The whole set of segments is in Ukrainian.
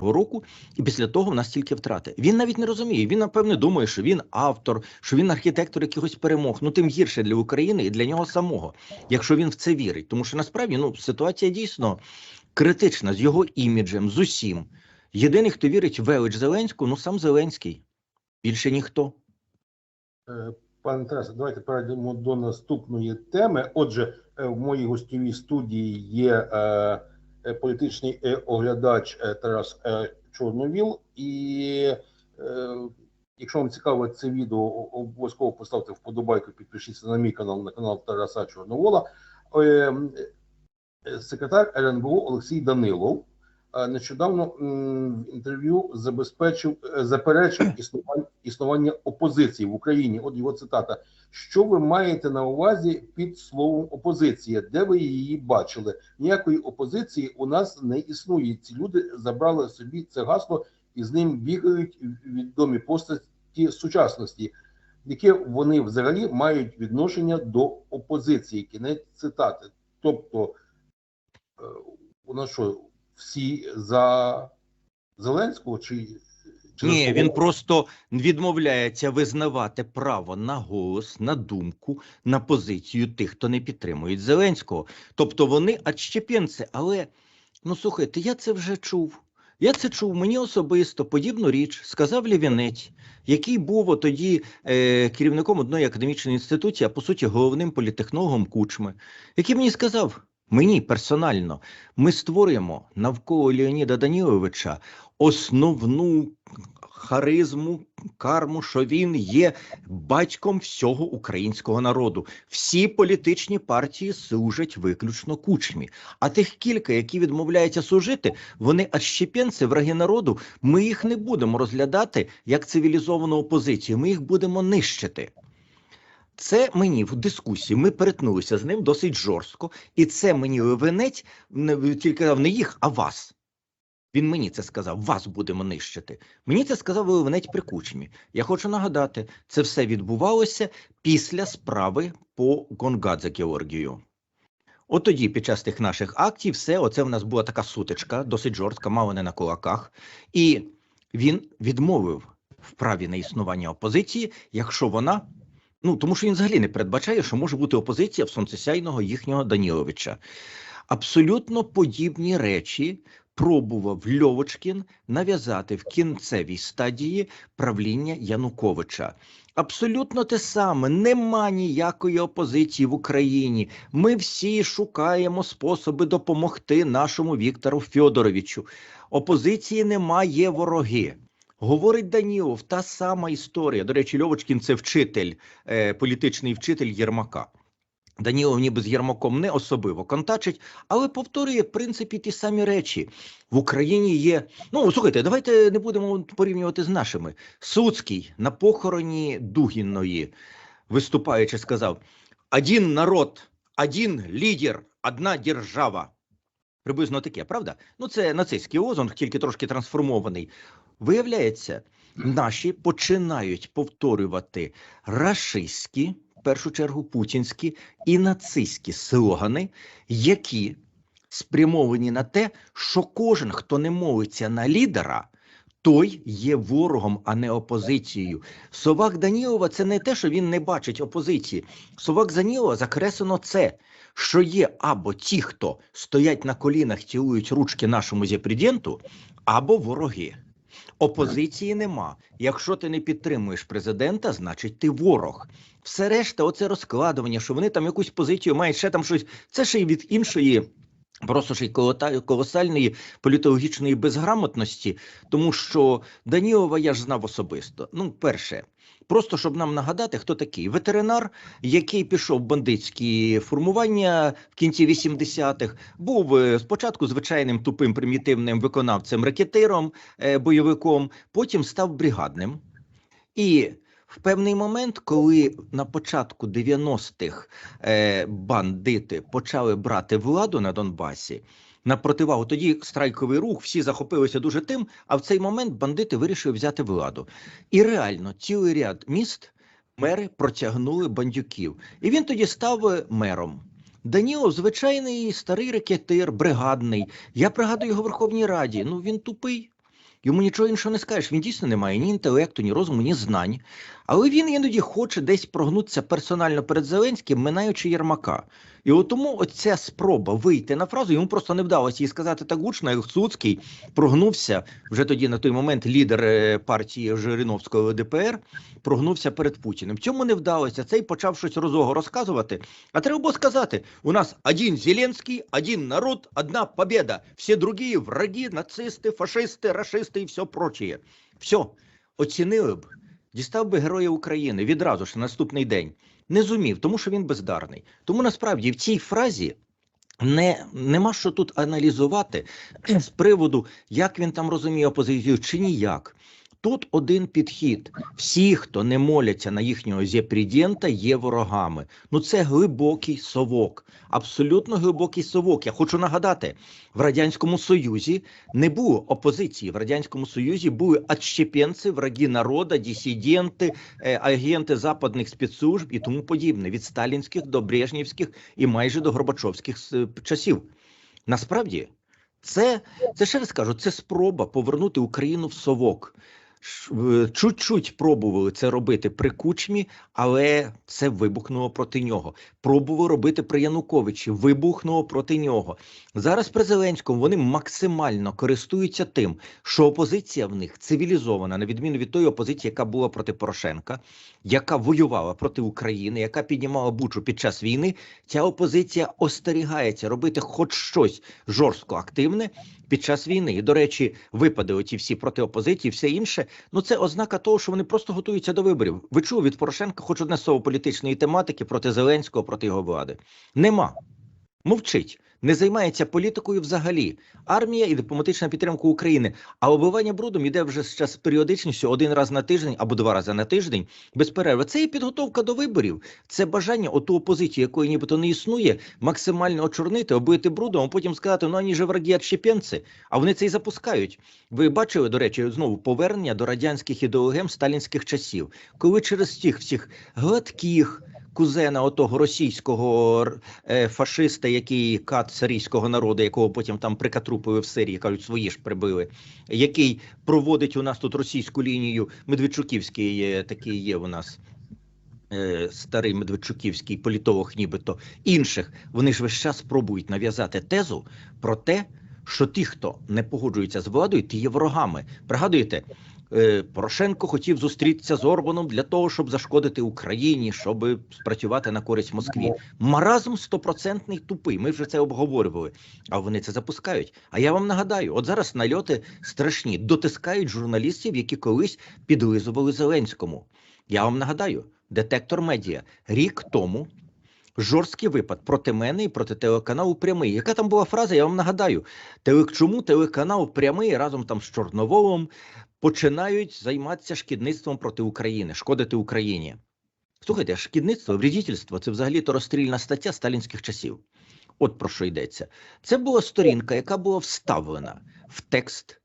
року, і після того в нас тільки втрати. Він навіть не розуміє. Він напевне думає, що він автор, що він архітектор якихось перемог. Ну тим гірше для України і для нього самого, якщо він в це вірить. Тому що насправді ну ситуація дійсно критична з його іміджем, з усім. Єдиний, хто вірить в велич Зеленську, ну сам Зеленський. Більше ніхто. Е, Пане Тарасе, давайте перейдемо до наступної теми. Отже, е, в моїй гостєвій студії є е, політичний е, оглядач е, Тарас е, Чорновіл. І е, якщо вам цікаво це відео, обов'язково поставте вподобайку, підпишіться на мій канал, на канал Тараса Чорновола. Е, е, секретар РНБО Олексій Данилов е, нещодавно в інтерв'ю забезпечив е, заперечив існування, існування опозиції в Україні. От його цитата: що ви маєте на увазі під словом опозиція? Де ви її бачили? Ніякої опозиції у нас не існує. Ці люди забрали собі це гасло і з ним бігають відомі постаті сучасності. Яке вони взагалі мають відношення до опозиції? Кінець цитати. Тобто, е, у нас що, всі за Зеленського чи, чи Ні, він просто відмовляється визнавати право на голос, на думку, на позицію тих, хто не підтримує Зеленського. Тобто вони отщепенці. Але ну слухайте, я це вже чув. Я це чув мені особисто подібну річ сказав Лівінець, який був тоді е, керівником одної академічної інституції, а по суті головним політехнологом Кучми, який мені сказав. Мені персонально ми створюємо навколо Леоніда Даніловича основну харизму, карму, що він є батьком всього українського народу. Всі політичні партії служать виключно кучмі. А тих кілька, які відмовляються служити, вони отщепенці, враги народу. Ми їх не будемо розглядати як цивілізовану опозицію. Ми їх будемо нищити. Це мені в дискусії. Ми перетнулися з ним досить жорстко, і це мені Левенець не тільки не їх, а вас. Він мені це сказав, вас будемо нищити. Мені це сказав Левенець при Кучмі. Я хочу нагадати, це все відбувалося після справи по Гонгадзе Георгію. От тоді, під час тих наших акцій, все, оце в нас була така сутичка, досить жорстка, мало не на кулаках. І він відмовив в праві на існування опозиції, якщо вона. Ну, тому що він взагалі не передбачає, що може бути опозиція в сонцесяйного їхнього Даніловича. Абсолютно подібні речі пробував Льовочкін нав'язати в кінцевій стадії правління Януковича. Абсолютно те саме, нема ніякої опозиції в Україні. Ми всі шукаємо способи допомогти нашому Віктору Фьодоровичу. Опозиції немає вороги. Говорить Данілов, та сама історія. До речі, Льовочкін це вчитель, е, політичний вчитель Єрмака. Данілов ніби з Єрмаком не особливо контачить, але повторює в принципі ті самі речі. В Україні є. Ну слухайте, давайте не будемо порівнювати з нашими. Суцький на похороні Дугіної, виступаючи, сказав: один народ, один лідер, одна держава. Приблизно таке, правда? Ну, це нацистський лозунг, тільки трошки трансформований. Виявляється, наші починають повторювати рашистські, в першу чергу путінські і нацистські слогани, які спрямовані на те, що кожен, хто не мовиться на лідера, той є ворогом, а не опозицією. Совак Данілова це не те, що він не бачить опозиції. Совак Данілова закреслено це, що є або ті, хто стоять на колінах, цілують ручки нашому зіпреденту, або вороги. Опозиції нема. Якщо ти не підтримуєш президента, значить ти ворог. Все решта, оце розкладування, що вони там якусь позицію мають, ще там щось. Це ще й від іншої. Просто ще й колосальної політологічної безграмотності, тому що Данілова я ж знав особисто. Ну, перше, просто щоб нам нагадати, хто такий ветеринар, який пішов в бандитські формування в кінці 80-х, був е, спочатку звичайним тупим примітивним виконавцем ракетиром, е, бойовиком, потім став бригадним. І в певний момент, коли на початку 90-х е, бандити почали брати владу на Донбасі, на противагу тоді страйковий рух, всі захопилися дуже тим. А в цей момент бандити вирішили взяти владу. І реально цілий ряд міст мери протягнули бандюків. І він тоді став е, мером. Данілов звичайний старий ракетир, бригадний. Я пригадую його в Верховній Раді. Ну він тупий. Йому нічого іншого не скажеш. Він дійсно не має ні інтелекту, ні розуму, ні знань. Але він іноді хоче десь прогнутися персонально перед Зеленським, минаючи Єрмака. І от тому оця спроба вийти на фразу, йому просто не вдалося їй сказати так гучно, як Суцький прогнувся вже тоді на той момент лідер е, партії Жириновського ЛДПР, прогнувся перед Путіним. Цьому не вдалося. Цей почав щось розого розказувати. А треба було сказати: у нас один Зеленський, один народ, одна победа. Всі другі враги, нацисти, фашисти, рашисти і все прочее. Все, оцінили б. Дістав би Героя України відразу ж на наступний день. Не зумів, тому що він бездарний. Тому насправді в цій фразі не, нема що тут аналізувати з приводу, як він там розуміє опозицію, чи ніяк. Тут один підхід: всі, хто не моляться на їхнього зєпрідєнта, є ворогами. Ну це глибокий совок, абсолютно глибокий совок. Я хочу нагадати: в радянському союзі не було опозиції. В радянському союзі були отщепенці, враги народу, дисиденти, е, агенти западних спецслужб і тому подібне від сталінських до брежнівських і майже до Горбачовських часів. Насправді, це, це ще раз кажу, це спроба повернути Україну в совок. Чуть-чуть пробували це робити при кучмі, але це вибухнуло проти нього. Пробували робити при Януковичі, вибухнуло проти нього. Зараз при Зеленському вони максимально користуються тим, що опозиція в них цивілізована, на відміну від тої опозиції, яка була проти Порошенка, яка воювала проти України, яка піднімала бучу під час війни. Ця опозиція остерігається робити хоч щось жорстко активне під час війни. І, до речі, випади оті всі проти опозиції, все інше. Ну це ознака того, що вони просто готуються до виборів. Ви чули від Порошенка хоч одне слово політичної тематики проти Зеленського, проти його влади? Нема. Мовчить. Не займається політикою взагалі. Армія і дипломатична підтримка України. А оббивання брудом іде вже з час періодичністю один раз на тиждень або два рази на тиждень без перерви. Це і підготовка до виборів. Це бажання оту опозицію, якої нібито не існує, максимально очорнити, оббити брудом, а потім сказати, ну вони же враги отщепенці. А вони це і запускають. Ви бачили, до речі, знову повернення до радянських ідеологем сталінських часів, коли через тих всіх гладких. Кузена отого російського е, фашиста, який кат сирійського народу, якого потім там прикатрупили в Сирії, кажуть, свої ж прибили, який проводить у нас тут російську лінію. Медведчуківський такий є у нас е, старий Медведчуківський політолог, нібито інших. Вони ж весь час пробують нав'язати тезу про те, що ті, хто не погоджується з владою, ті є ворогами. Пригадуєте, Порошенко хотів зустрітися з Орбаном для того, щоб зашкодити Україні, щоб спрацювати на користь Москві. Маразм стопроцентний тупий. Ми вже це обговорювали. А вони це запускають. А я вам нагадаю: от зараз нальоти страшні дотискають журналістів, які колись підлизували Зеленському. Я вам нагадаю, детектор медіа рік тому. Жорсткий випад проти мене і проти телеканалу Прямий. Яка там була фраза? Я вам нагадаю. Теле... Чому телеканал Прямий разом там з Чорноволом починають займатися шкідництвом проти України, шкодити Україні? Слухайте, шкідництво, вредительство це взагалі то розстрільна стаття сталінських часів. От про що йдеться. Це була сторінка, яка була вставлена в текст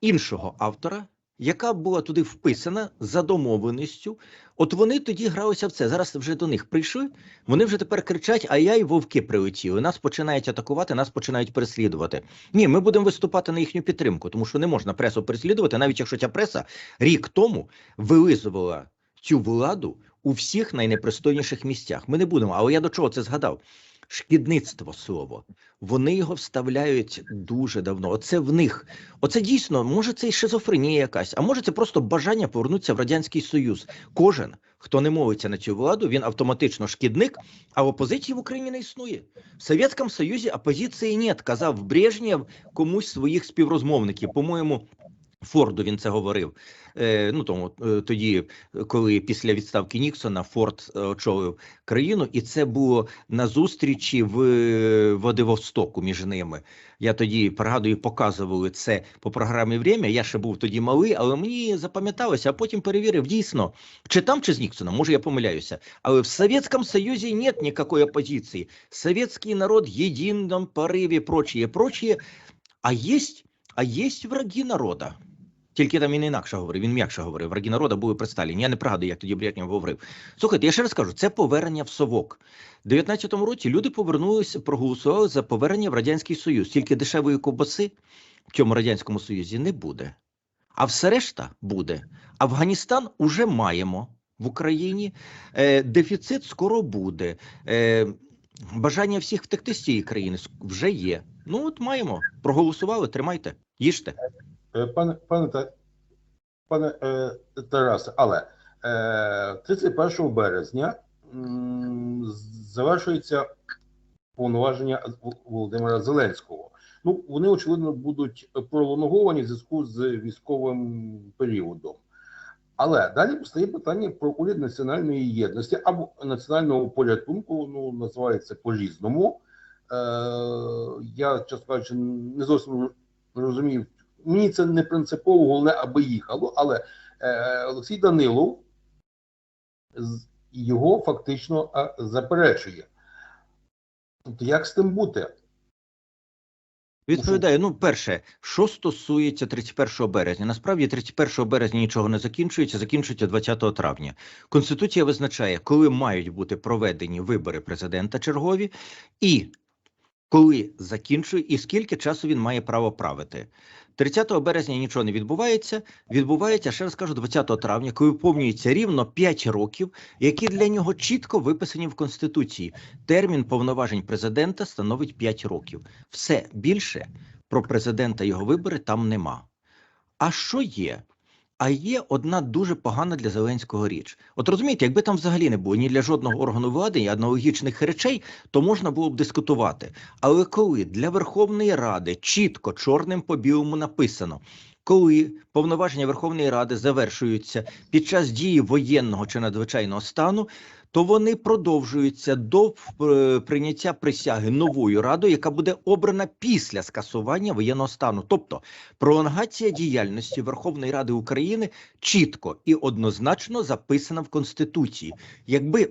іншого автора, яка була туди вписана за домовленістю. От вони тоді гралися в це. Зараз вже до них прийшли. Вони вже тепер кричать: а я й вовки прилетіли. Нас починають атакувати, нас починають переслідувати. Ні, ми будемо виступати на їхню підтримку, тому що не можна пресу переслідувати, навіть якщо ця преса рік тому вилизувала цю владу у всіх найнепристойніших місцях. Ми не будемо. Але я до чого це згадав? Шкідництво слово. Вони його вставляють дуже давно. Оце в них. Оце дійсно, може, це і шизофренія якась, а може, це просто бажання повернутися в Радянський Союз. Кожен, хто не мовиться на цю владу, він автоматично шкідник, а опозиції в Україні не існує. В Совєтському Союзі опозиції нет, казав Брежнєв комусь своїх співрозмовників. По-моєму, Форду він це говорив. Е, ну тому е, тоді, коли після відставки Ніксона Форд е, очолив країну, і це було на зустрічі в Владивостоку між ними. Я тоді пригадую, показували це по програмі «Время». Я ще був тоді малий, але мені запам'яталося, а потім перевірив дійсно, чи там, чи з Ніксоном, може я помиляюся. Але в Советском Союзе нет никакой оппозиции. Советский народ в едином порыве, прочее, прочее. А есть, а есть враги народа. Тільки там він інакше говорив, він м'якше говорив. Враги народу були при Сталіні. Я не пригадую, як тоді Брежнєв говорив. Слухайте, я ще раз кажу, це повернення в совок. У 19-му році люди повернулися, проголосували за повернення в Радянський Союз. Тільки дешевої ковбаси в цьому Радянському Союзі не буде. А все решта буде. Афганістан уже маємо в Україні. Е, дефіцит скоро буде. Е, бажання всіх втекти з цієї країни вже є. Ну от маємо. Проголосували, тримайте, їжте. Е, Пане, пане, Та- пане е, Тарасе, але е, 31 березня завершується повноваження Володимира Зеленського. Ну, вони, очевидно, будуть пролонговані в зв'язку з військовим періодом. Але далі постає питання про уряд національної єдності або національного порятунку, ну називається по-різному. Е, я, чесно кажучи, не зовсім розумів. Мені це не принципово, головне, аби їхало, але е, Олексій Данилов його фактично е, заперечує. Тобто, як з тим бути? Відповідаю, ну перше, що стосується 31 березня, насправді 31 березня нічого не закінчується, закінчується 20 травня. Конституція визначає, коли мають бути проведені вибори президента чергові, і коли закінчує, і скільки часу він має право правити. 30 березня нічого не відбувається. Відбувається, ще раз кажу, 20 травня, коли виповнюється рівно 5 років, які для нього чітко виписані в Конституції. Термін повноважень президента становить 5 років. Все більше про президента його вибори там нема. А що є? А є одна дуже погана для Зеленського річ. От розумієте, якби там взагалі не було ні для жодного органу влади, ні аналогічних речей, то можна було б дискутувати. Але коли для Верховної Ради чітко чорним по білому написано, коли повноваження Верховної Ради завершуються під час дії воєнного чи надзвичайного стану, то вони продовжуються до е, прийняття присяги новою радою, яка буде обрана після скасування воєнного стану. Тобто пролонгація діяльності Верховної Ради України чітко і однозначно записана в Конституції. Якби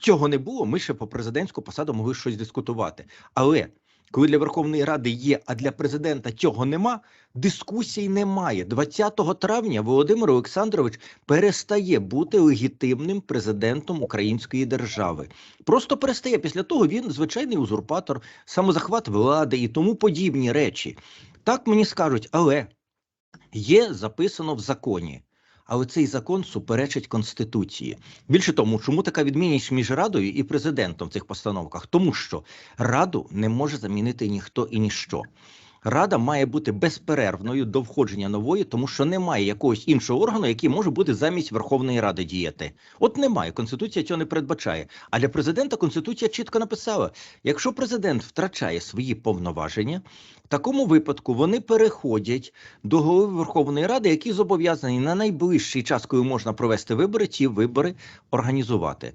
цього не було, ми ще по президентську посаду могли щось дискутувати. Але коли для Верховної Ради є, а для президента цього нема, дискусій немає. 20 травня Володимир Олександрович перестає бути легітимним президентом української держави. Просто перестає після того. Він звичайний узурпатор, самозахват влади і тому подібні речі. Так мені скажуть, але є записано в законі. Але цей закон суперечить конституції. Більше тому, чому така відмінність між радою і президентом в цих постановках? Тому що раду не може замінити ніхто і ніщо. Рада має бути безперервною до входження нової, тому що немає якогось іншого органу, який може бути замість Верховної Ради діяти. От немає. Конституція цього не передбачає. А для президента Конституція чітко написала: якщо президент втрачає свої повноваження, в такому випадку вони переходять до голови Верховної Ради, який зобов'язаний на найближчий час, коли можна провести вибори, ті вибори організувати.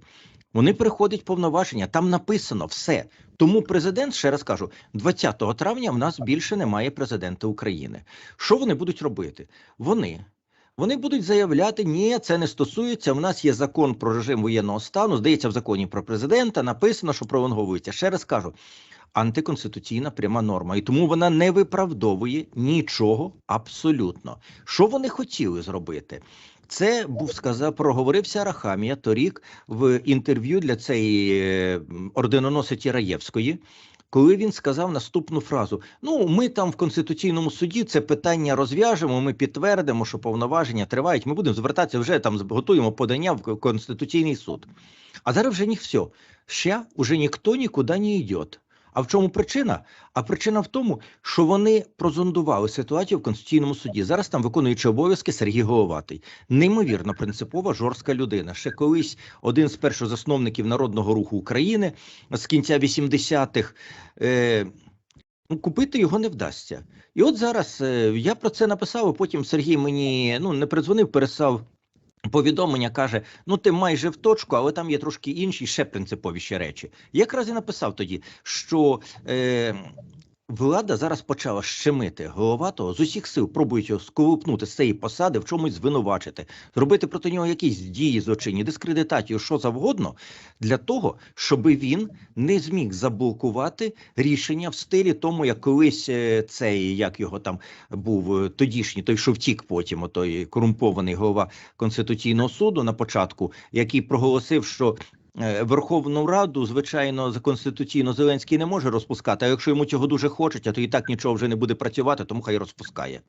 Вони приходять повноваження. Там написано все. Тому президент, ще раз кажу, 20 травня в нас більше немає президента України. Що вони будуть робити? Вони. Вони будуть заявляти, ні, це не стосується. У нас є закон про режим воєнного стану. Здається, в законі про президента написано, що пролонговується. Ще раз кажу, антиконституційна пряма норма, і тому вона не виправдовує нічого абсолютно. Що вони хотіли зробити? Це був сказав, проговорився Рахамія торік в інтерв'ю для цієї орденоносиці Раєвської. Коли він сказав наступну фразу: Ну, ми там в конституційному суді це питання розв'яжемо. Ми підтвердимо, що повноваження тривають. Ми будемо звертатися вже там, готуємо подання в конституційний суд. А зараз вже ні все. Ще уже ніхто нікуди не йде. А в чому причина? А причина в тому, що вони прозондували ситуацію в конституційному суді. Зараз там виконуючи обов'язки Сергій Головатий. Неймовірно принципова жорстка людина. Ще колись один з першозасновників народного руху України з кінця 80-х. Е, Ну, купити його не вдасться. І от зараз е, я про це написав, а потім Сергій мені ну не передзвонив, переслав повідомлення, каже: ну ти майже в точку, але там є трошки інші, ще принциповіші речі. Якраз і написав тоді, що е, влада зараз почала щемити головатого. З усіх сил, пробують його сколупнути з цієї посади, в чомусь звинувачити, зробити проти нього якісь дії злочинні, дискредитацію, що завгодно, для того, щоб він не зміг заблокувати рішення в стилі тому, як колись е, цей, як його там був е, тодішній, той, що втік потім, той корумпований голова Конституційного суду на початку, який проголосив, що Верховну Раду, звичайно, конституційно Зеленський не може розпускати. А якщо йому цього дуже хочеться, то і так нічого вже не буде працювати, тому хай розпускає.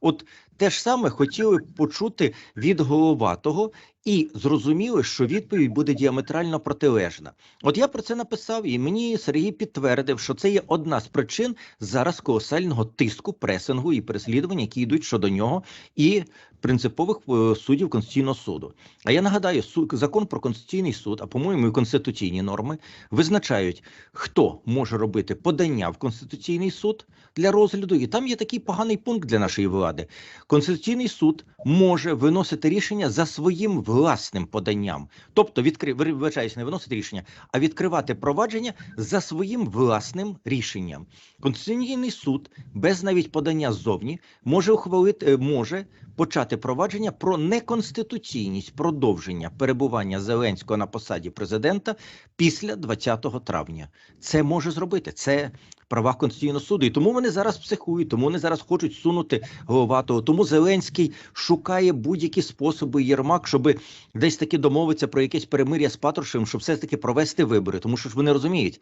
От те ж саме хотіли почути від головатого, і зрозуміли, що відповідь буде діаметрально протилежна. От я про це написав, і мені Сергій підтвердив, що це є одна з причин зараз колосального тиску, пресингу і переслідувань, які йдуть щодо нього, і принципових е, суддів Конституційного суду. А я нагадаю, закон про конституційний суд, а по-моєму, і конституційні норми визначають, хто може робити подання в конституційний суд для розгляду, і там є такий поганий пункт для нашої влади. Конституційний суд може виносити рішення за своїм власним поданням, тобто відкри... вибачаюсь, не виносити рішення, а відкривати провадження за своїм власним рішенням. Конституційний суд без навіть подання ззовні може ухвалити, е, може почати провадження про неконституційність продовження перебування Зеленського на посаді президента після 20 травня. Це може зробити. Це правах Конституційного суду. І тому вони зараз психують, тому вони зараз хочуть сунути головатого. Тому Зеленський шукає будь-які способи Єрмак, щоб десь таки домовитися про якесь перемир'я з Патрушевим, щоб все ж таки провести вибори. Тому що ж вони розуміють,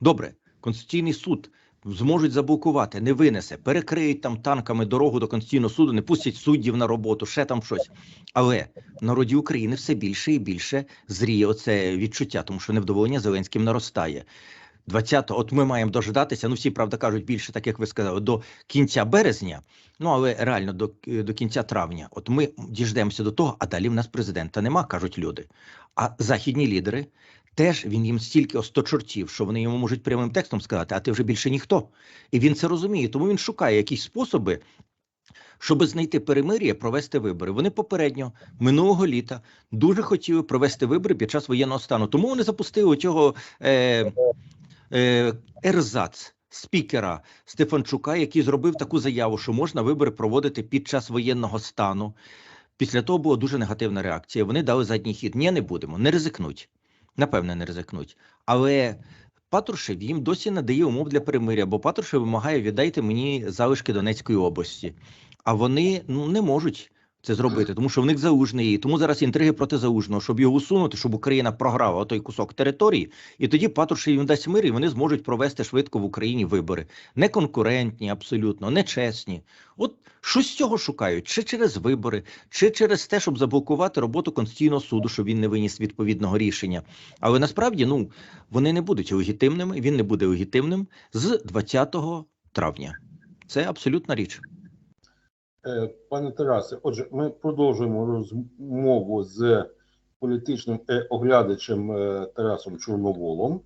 добре, Конституційний суд. Зможуть заблокувати, не винесе, перекриють там танками дорогу до Конституційного суду, не пустять суддів на роботу, ще там щось. Але в народі України все більше і більше зріє оце відчуття, тому що невдоволення Зеленським наростає. 20-го, от ми маємо дождатися. Ну всі правда кажуть більше, так як ви сказали, до кінця березня. Ну але реально до, до кінця травня. От ми діждемося до того, а далі в нас президента нема, кажуть люди. А західні лідери теж він їм стільки осточортів, що вони йому можуть прямим текстом сказати, а ти вже більше ніхто. І він це розуміє, тому він шукає якісь способи. Щоб знайти перемир'я, провести вибори. Вони попередньо минулого літа дуже хотіли провести вибори під час воєнного стану. Тому вони запустили цього е, ерзац спікера Стефанчука, який зробив таку заяву, що можна вибори проводити під час воєнного стану. Після того була дуже негативна реакція. Вони дали задній хід. Ні, не будемо, не ризикнуть. Напевне, не ризикнуть. Але Патрушев їм досі надає умов для перемиря, бо Патрушев вимагає віддайте мені залишки Донецької області. А вони ну не можуть це зробити, тому що в них залужний. І тому зараз інтриги проти залужного, щоб його усунути, щоб Україна програла той кусок території, і тоді Патрушев їм дасть мир, і вони зможуть провести швидко в Україні вибори. Не конкурентні, абсолютно, не чесні. От що з цього шукають? Чи через вибори, чи через те, щоб заблокувати роботу Конституційного суду, щоб він не виніс відповідного рішення. Але насправді ну вони не будуть легітимними. Він не буде легітимним з 20 травня. Це абсолютна річ. Е, Пане Тарасе, отже, ми продовжуємо розмову з політичним е, оглядачем е, Тарасом Чорноволом.